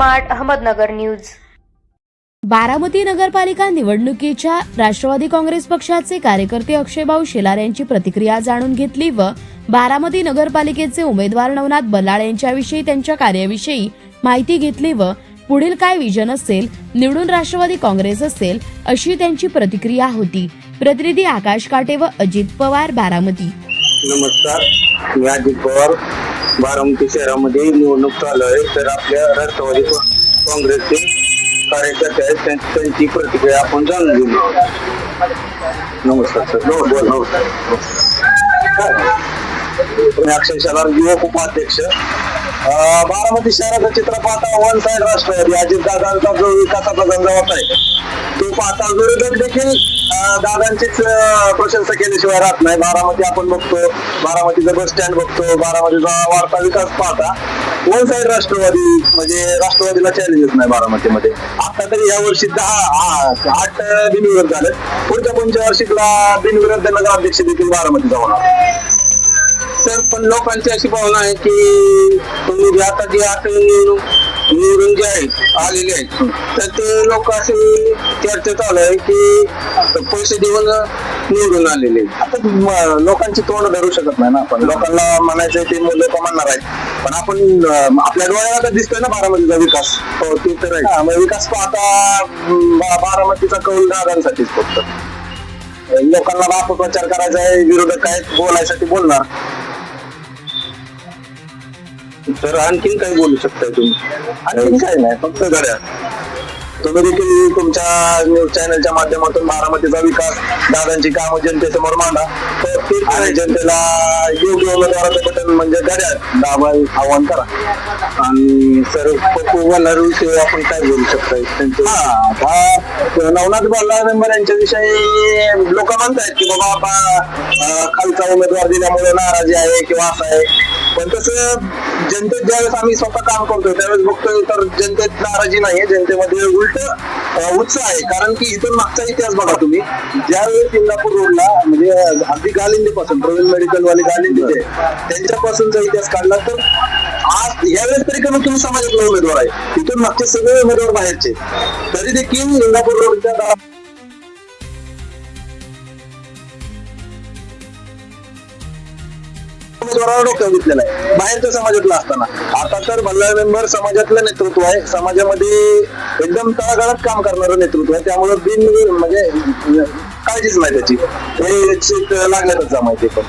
Smart Ahmednagar news. Baramati नगरपालिका निवडणुकीच्या राष्ट्रवादी काँग्रेस पक्षाचे कार्यकर्ते अक्षयभाऊ शेलार यांची प्रतिक्रिया जाणून घेतली व बारामती नगरपालिकेचे उमेदवार नवनाथ बलाळ यांच्याविषयी त्यांच्या कार्याविषयी माहिती घेतली व पुढील काय विजन असेल निवडून राष्ट्रवादी काँग्रेस असेल अशी त्यांची प्रतिक्रिया होती. प्रतिनिधी आकाश काटे व अजित पवार बारामती. नमस्कार. मी अजित पवार. बारामती शहरामध्ये निवडणूक चालू आहे. तर आपल्या राष्ट्रवादी काँग्रेसचे कार्यकर्ते आहेत. त्यां- त्यांची प्रतिक्रिया आपण जाणून घेऊ. नमस्कार सर. हो बोल. नमस्कार. शलार युवक उपाध्यक्ष. बारामती शहराचं चित्र पाहता वन साईड राष्ट्रवादी अजित दादांचा जो विकासाचा झंझावात आहे तो पाहता विरोधक देखील दादांचीच प्रशंसा केल्याशिवाय राहत नाही. बारामती आपण बघतो बारामतीचा बस स्टँड बघतो बारामतीचा वाढता विकास पाहता वन साईड राष्ट्रवादी म्हणजे राष्ट्रवादीला चॅलेंजेस नाही बारामतीमध्ये. आता तरी या वर्षी दहा आठ बिनविरोध झाले पुढच्या पंचवार्षिकला बिनविरोध नगराध्यक्ष देखील बारामतीचा होणार? सर पण लोकांची अशी भावना आहे की तुम्ही जे आता जे आता निवडून निवडून जे आहेत आलेले आहेत तर ते लोक असे चर्चा चालू आहे की पैसे देऊन निवडून आलेले. आता लोकांची तोंड धरू शकत नाही ना आपण. लोकांना म्हणायचं ते लोक म्हणणार आहेत. पण आपण आपल्या डोळ्याला तर दिसतोय ना बारामतीचा विकास. हो ते तर आहे. विकास बा- बारामतीचा कौल दादांसाठीच फक्त. लोकांना अपप्रचार करायचा आहे विरोधक आहेत बोलायसाठी बोलणार. तर आणखीन काही बोलू शकताय तुम्ही? आणखीन काही नाही फक्त घड्या तुम्ही देखील तुमच्या न्यूज चॅनलच्या माध्यमातून बारामतीचा विकास दादांची कामं जनतेसमोर मांडा. तर ते आणि जनतेला योग्य उमेदवाराचं बटन म्हणजे घड्या दाबा आव्हान करा. आणि तर पप्पू आपण काय बोलू शकताय हा आता नवनाथ बाला मेंबर यांच्याविषयी लोक म्हणतायत की बाबा आता खालचा उमेदवार दिल्यामुळे नाराजी आहे किंवा असं आहे. पण तसं जनतेत ज्यावेळेस आम्ही स्वतः काम करतोय त्यावेळेस बघतोय तर जनतेत नाराजी नाहीये. जनतेमध्ये उलट उत्साह आहे. कारण की इथून मागचा इतिहास बघा तुम्ही. ज्यावेळेस इंदापूर रोडला म्हणजे अगदी गालिंदीपासून प्रवीण मेडिकल वाले गालिंदीचे त्यांच्यापासूनचा इतिहास काढला तर आज यावेळेस तरी तुम्ही कमी समाजातले उमेदवार आहे तिथून मागचे सगळे उमेदवार बाहेरचे. तरी देखील इंदापूर रोडच्या घेतलेला आहे. बाहेरच्या समाजातला असताना. आता तर बल्लाळ मेंबर समाजातलं नेतृत्व आहे. समाजामध्ये एकदम तळागाळात काम करणारं नेतृत्व आहे. त्यामुळे बिन म्हणजे काळजीच नाही त्याची. हे चित जमायचे पण